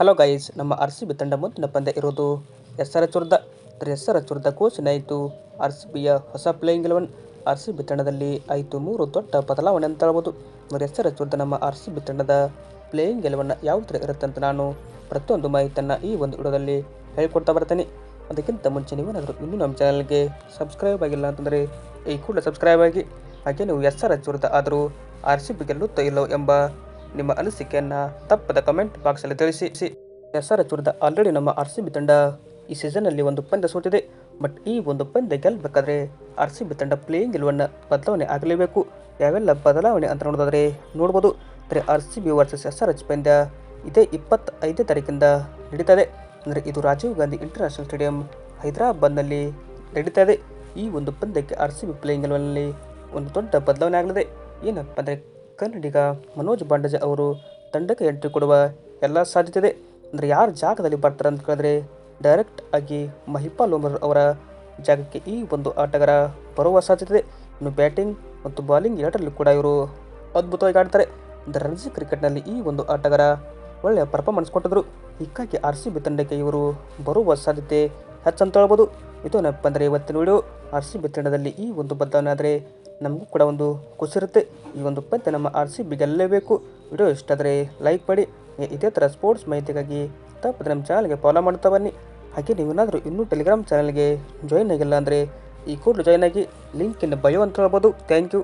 Hello guys, ನಮ್ಮ R C B ತಂಡ ಮುಂದಿನ ಪಂದ್ಯ ಇರೋದು ಎಸ್ ಆರ್ ಎಚ್ ವಿರುದ್ಧ ಎಸ್ ಆರ್ ಎಚ್ ವಿರುದ್ಧ ಘೋಷಣೆ ಆಯಿತು. ಆರ್ ಸಿ ಬಿಯ ಹೊಸ playing eleven R C B ತಂಡದಲ್ಲಿ ಆಯಿತು ಮೂರು ದೊಡ್ಡ ಬದಲಾವಣೆ ಅಂತ ಹೇಳ್ಬೋದು. ಎಸ್ ಆರ್ ಎಚ್ ವಿರುದ್ಧ ನಮ್ಮ ಆರ್ ಸಿ ಬಿ ತಂಡದ ಪ್ಲೇಯಿಂಗ್ ಎಲೆವನ್ ಯಾವ ಥರ ಇರುತ್ತೆ ಅಂತ ನಾನು ಪ್ರತಿಯೊಂದು ಮಾಹಿತಿಯನ್ನು ಈ ಒಂದು ವಿಡಿಯೋದಲ್ಲಿ ಹೇಳ್ಕೊಡ್ತಾ ಬರ್ತೇನೆ. ಅದಕ್ಕಿಂತ ಮುಂಚೆ ನೀವೇನಾದರೂ ಇನ್ನೂ ನಮ್ಮ ಚಾನಲ್ಗೆ ಸಬ್ಸ್ಕ್ರೈಬ್ ಆಗಿಲ್ಲ ಅಂತಂದರೆ ಈ ಕೂಡ ಸಬ್ಸ್ಕ್ರೈಬ್ ಆಗಿ. ಹಾಗೆ ನೀವು ಎಸ್ ಆರ್ ಎಚ್ ವಿರುದ್ಧ ಆದರೂ ಆರ್ ಸಿ ಬಿ ಗೆಲ್ಲುತ್ತೋ ಇಲ್ಲೋ ಎಂಬ ನಿಮ್ಮ ಅನಿಸಿಕೆಯನ್ನು ತಪ್ಪದ ಕಮೆಂಟ್ ಬಾಕ್ಸಲ್ಲಿ ತಿಳಿಸಿ. ಎಸ್ ಆರ್ ಎಚ್ ಆಲ್ರೆಡಿ ನಮ್ಮ ಆರ್ ಸಿ ಬಿ ತಂಡ ಈ ಸೀಸನ್ನಲ್ಲಿ ಒಂದು ಪಂದ್ಯ ಸೋತಿದೆ. ಬಟ್ ಈ ಒಂದು ಪಂದ್ಯ ಗೆಲ್ಲಬೇಕಾದ್ರೆ ಆರ್ ಸಿ ಬಿ ತಂಡ ಪ್ಲೇಯಿಂಗ್ ಇಲ್ವನ್ನ ಬದಲಾವಣೆ ಆಗಲೇಬೇಕು. ಯಾವೆಲ್ಲ ಬದಲಾವಣೆ ಅಂತ ನೋಡೋದಾದರೆ ನೋಡ್ಬೋದು. ಅಂದರೆ R C B versus S R H ಪಂದ್ಯ ಇದೇ ಇಪ್ಪತ್ತೈದನೇ ತಾರೀಕಿಂದ ನಡೀತದೆ. ಅಂದರೆ ಇದು ರಾಜೀವ್ ಗಾಂಧಿ ಇಂಟರ್ನ್ಯಾಷನಲ್ ಸ್ಟೇಡಿಯಂ ಹೈದರಾಬಾದ್ನಲ್ಲಿ ನಡೀತಾ ಇದೆ. ಈ ಒಂದು ಪಂದ್ಯಕ್ಕೆ ಆರ್ ಸಿ ಬಿ ಪ್ಲೇಯಿಂಗ್ ಗೆಲುವಿನಲ್ಲಿ ಒಂದು ದೊಡ್ಡ ಬದಲಾವಣೆ ಆಗಲಿದೆ. ಏನಪ್ಪ ಅಂದರೆ ಕನ್ನಡಿಗ ಮನೋಜ್ ಬಾಂಡಜ ಅವರು ತಂಡಕ್ಕೆ ಎಂಟ್ರಿ ಕೊಡುವ ಎಲ್ಲ ಸಾಧ್ಯತೆ ಇದೆ ಅಂದರೆ ಯಾರ ಜಾಗದಲ್ಲಿ ಬರ್ತಾರೆ ಅಂತ ಕೇಳಿದ್ರೆ ಡೈರೆಕ್ಟ್ ಆಗಿ ಮಹಿಪಾಲ್ ಉಮರ್ ಅವರ ಜಾಗಕ್ಕೆ ಈ ಒಂದು ಆಟಗಾರ ಬರುವ ಸಾಧ್ಯತೆ ಇದೆ ಇನ್ನು ಬ್ಯಾಟಿಂಗ್ ಮತ್ತು ಬಾಲಿಂಗ್ ಎರಡರಲ್ಲೂ ಕೂಡ ಇವರು ಅದ್ಭುತವಾಗಿ ಆಡ್ತಾರೆ. ಅಂದರೆ ರಣಜಿ ಕ್ರಿಕೆಟ್ನಲ್ಲಿ ಈ ಒಂದು ಆಟಗಾರ ಒಳ್ಳೆಯ ಪರ್ಫಾರ್ಮೆನ್ಸ್ ಕೊಟ್ಟಿದ್ರು. ಹೀಗಾಗಿ ಆರ್ ಸಿ ಬಿ ತಂಡಕ್ಕೆ ಇವರು ಬರುವ ಸಾಧ್ಯತೆ ಹೆಚ್ಚಂತ ಹೇಳ್ಬೋದು. ಇದು ಏನಪ್ಪ ಅಂದರೆ ಇವತ್ತಿನ ವಿಡಿಯೋ ಆರ್ ಸಿ ಬಿ ತಂಡದಲ್ಲಿ ಈ ಒಂದು ಬದಲಾವಣೆ ಆದರೆ ನಮಗೂ ಕೂಡ ಒಂದು ಖುಷಿರುತ್ತೆ ಈ ಒಂದು ಪಂದ್ಯ ನಮ್ಮ ಆರ್ ಸಿ ಬಿ ಗೆಲ್ಲಲೇಬೇಕು ವಿಡಿಯೋ ಇಷ್ಟ ಆದರೆ ಲೈಕ್ ಮಾಡಿ. ಇದೇ ಥರ ಸ್ಪೋರ್ಟ್ಸ್ ಮಾಹಿತಿಗಾಗಿ ತಪ್ಪದೆ ನಮ್ಮ ಚಾನಲ್ಗೆ ಫಾಲೋ ಮಾಡ್ತಾ ಬನ್ನಿ. ಹಾಗೆ ನೀವೇನಾದರೂ ಇನ್ನೂ ಟೆಲಿಗ್ರಾಮ್ ಚಾನಲ್ಗೆ ಜಾಯ್ನ್ ಆಗಿಲ್ಲ ಅಂದರೆ ಈ ಕೂಡಲೇ ಜಾಯ್ನ್ ಆಗಿ ಲಿಂಕಿನ ಬಯೋ ಅಂತ ಹೇಳ್ಬೋದು. Thank you